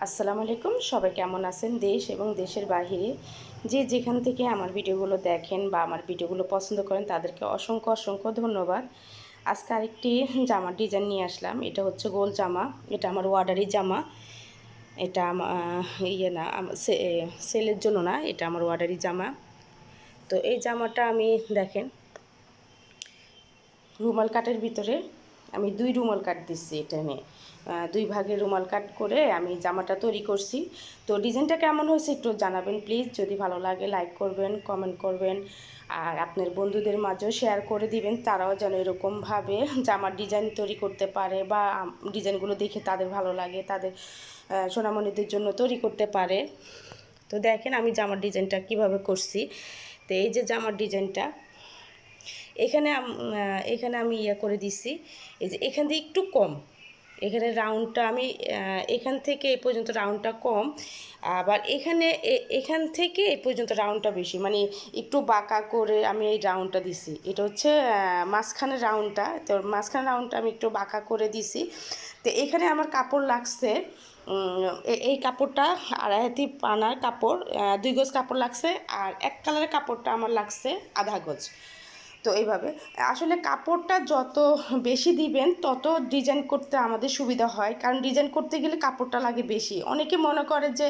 আসসালামু আলাইকুম। সবাই কেমন আছেন? দেশ এবং দেশের বাহিরে যে যেখান থেকে আমার ভিডিওগুলো দেখেন বা আমার ভিডিওগুলো পছন্দ করেন, তাদেরকে অসংখ্য অসংখ্য ধন্যবাদ। আজকে আরেকটি জামার ডিজাইন নিয়ে আসলাম। এটা হচ্ছে গোল জামা। এটা আমার ওয়ার্ডারি জামা। এটা ইয়ে না সেলের জন্য না, এটা আমার ওয়ার্ডারি জামা। তো এই জামাটা আমি দেখেন, রুমাল কাটের ভিতরে আমি দুই রুমাল কাট দিচ্ছি এটা নিয়ে দুই ভাগে রুমাল কাট করে আমি জামাটা তৈরি করছি। তো ডিজাইনটা কেমন হয়েছে একটু জানাবেন প্লিজ যদি ভালো লাগে লাইক করবেন কমেন্ট করবেন। আর আপনার বন্ধুদের মাঝেও শেয়ার করে দিবেন, তারাও যেন এরকমভাবে জামার ডিজাইন তৈরি করতে পারে বা ডিজাইনগুলো দেখে তাদের ভালো লাগে, তাদের সোনামণিদের জন্য তৈরি করতে পারে। তো দেখেন আমি জামার ডিজাইনটা কীভাবে করছি। তো এই যে জামার ডিজাইনটা এখানে এখানে আমি ইয়ে করে দিছি। এই যে এখান থেকে একটু কম। এখানে রাউন্ডটা আমি এখান থেকে এই পর্যন্ত রাউন্ডটা কম। আবার এখানে এ- এখান থেকে এই পর্যন্ত রাউন্ডটা বেশি। মানে একটু বাঁকা করে আমি এই রাউন্ডটা দিছি। এটা হচ্ছে মাঝখানের রাউন্ডটা তো মাঝখানের রাউন্ডটা আমি একটু বাঁকা করে দিছি। তো এখানে আমার কাপড় লাগছে এই কাপড়টা আড়াই হাতি পানার কাপড় দুই গজ কাপড় লাগছে। আর এক কালারের কাপড়টা আমার লাগছে আধা গজ। তো এইভাবে। আসলে কাপড়টা যত বেশি দিবেন, তত ডিজাইন করতে আমাদের সুবিধা হয়। কারণ ডিজাইন করতে গেলে কাপড়টা লাগে বেশি। অনেকে মনে করে যে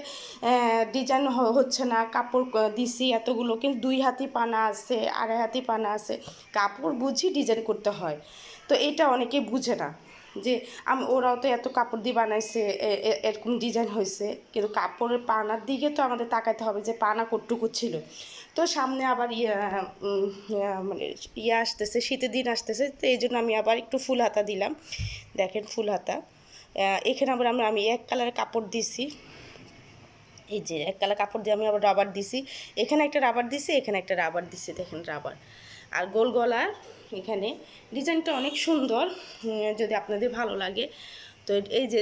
ডিজাইন হচ্ছে না। কাপড় দিছি এতগুলো। কিন্তু দুই হাতি পানা আছে, আড়াই হাতি পানা আছে। কাপড় বুঝি ডিজাইন করতে হয়। তো এটা অনেকে বুঝে না। যে আমি, ওরাও তো এত কাপড় দিয়ে বানাইছে এরকম ডিজাইন হয়েছে কিন্তু কাপড়ের পানার দিকে তো আমাদের তাকাতে হবে যে পানা কটুকু ছিল। তো সামনে আবার ইয়া মানে ইয়ে আসতেছে, শীতের দিন আসতেছে, তো এই জন্য আমি আবার একটু ফুল হাতা দিলাম। দেখেন ফুল হাতা। এখানে আবার আমরা, আমি এক কালারের কাপড় দিছি। এই যে এক কালার কাপড় দিয়ে আমি আবার রাবার দিছি। এখানে একটা রাবার দিছি, এখানে একটা রাবার দিছি, দেখেন রাবার আর গোল গলার এখানে। ডিজাইনটা অনেক সুন্দর যদি আপনাদের ভালো লাগে। তো এই যে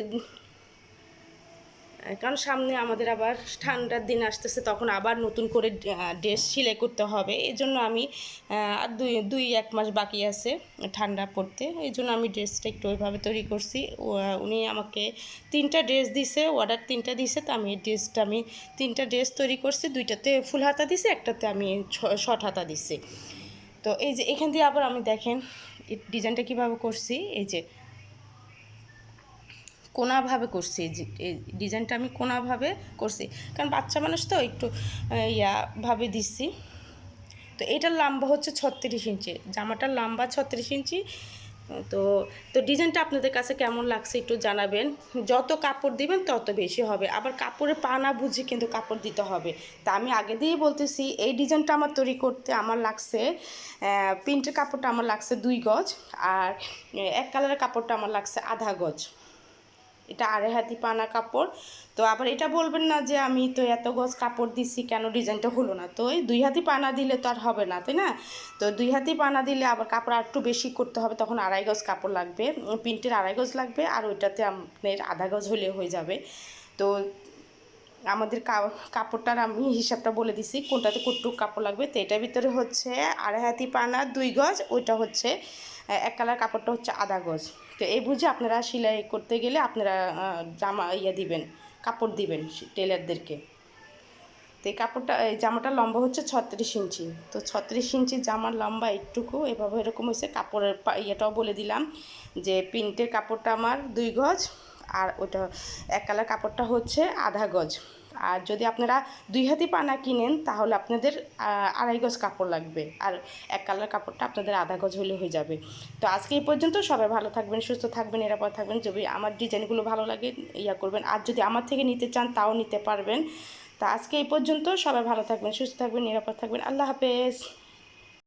কারণ সামনে আমাদের আবার ঠান্ডার দিন আসতেছে, তখন আবার নতুন করে ড্রেস সেলাই করতে হবে। এই জন্য আমি আর দুই দুই এক মাস বাকি আছে ঠান্ডা পড়তে। এই জন্য আমি ড্রেসটা একটু ওইভাবে তৈরি করছি। উনি আমাকে তিনটা ড্রেস দিছে অর্ডার তিনটা দিছে, তো আমি এই ড্রেসটা আমি তিনটা ড্রেস তৈরি করছি। দুইটাতে ফুল হাতা দিছে, একটাতে আমি শর্ট হাতা দিছি। তো এই যে এখান দিয়ে আবার আমি দেখেন ডিজাইনটা কীভাবে করছি, এই যে কোনাভাবে করছি, এই ডিজাইনটা আমি কোনাভাবে করছি। কারণ বাচ্চা মানুষ তো একটু ইয়াভাবে দিচ্ছি। তো এটার লম্বা হচ্ছে ছত্রিশ ইঞ্চি, জামাটার লম্বা ছত্রিশ ইঞ্চি তো তো ডিজাইনটা আপনাদের কাছে কেমন লাগছে একটু জানাবেন। যত কাপড় দিবেন তত বেশি হবে। আবার কাপড়ে পা না বুঝে কিন্তু কাপড় দিতে হবে। তা আমি আগে দিয়েই বলতেছি, এই ডিজাইনটা আমার তৈরি করতে আমার লাগছে প্রিন্টের কাপড়টা আমার লাগছে দুই গজ, আর এক কালারের কাপড়টা আমার লাগছে আধা গজ। এটা আড়াই হাতি পানা কাপড়। তো আবার এটা বলবেন না যে আমি তো এত গজ কাপড় দিছি, কেন ডিজাইনটা হলো না? তো এই দুই হাতি পানা দিলে তো আর হবে না, তাই না? তো দুই হাতি পানা দিলে আবার কাপড় আর একটু বেশি করতে হবে, তখন আড়াই গজ কাপড় লাগবে। প্রিন্টের আড়াই গজ লাগবে আর ওইটাতে আপনার আধা গজ হলে হয়ে যাবে। তো আমাদের কাপড়টার আমি হিসাবটা বলে দিছি, কোনটাতে কতটুকু কাপড় লাগবে? তো এটার ভিতরে হচ্ছে আড়াই হাতি পানা, দুই গজ, ওইটা হচ্ছে এক কালার কাপড়টা হচ্ছে আধা গজ। তো এই বুঝে আপনারা সেলাই করতে গেলে আপনারা জামা ইয়ে দিবেন, কাপড় দিবেন টেলারদেরকে। তো এই কাপড়টা, এই জামাটার লম্বা হচ্ছে ছত্রিশ ইঞ্চি। তো ছত্রিশ ইঞ্চি জামার লম্বা একটুকু, এভাবে এরকম হয়েছে। কাপড়ের ইয়েটাও বলে দিলাম যে প্রিন্টের কাপড়টা আমার দুই গজ, আর ওটা, এক কালার কাপড়টা হচ্ছে আধা গজ। আর যদি আপনারা দুই হাতি পানা কিনেন, তাহলে আপনাদের আড়াই গজ কাপড় লাগবে। আর এক কালার কাপড়টা আপনাদের আধা গজ হলে হয়ে যাবে। তো আজকে এই পর্যন্ত সবাই ভালো থাকবেন, সুস্থ থাকবেন, নিরাপদ থাকবেন। যদি আমার ডিজাইনগুলো ভালো লাগে, ইয়া করবেন। আর যদি আমার থেকে নিতে চান, তাও নিতে পারবেন। তা আজকে এই পর্যন্ত সবাই ভালো থাকবেন, সুস্থ থাকবেন, নিরাপদ থাকবেন। আল্লাহ হাফেজ।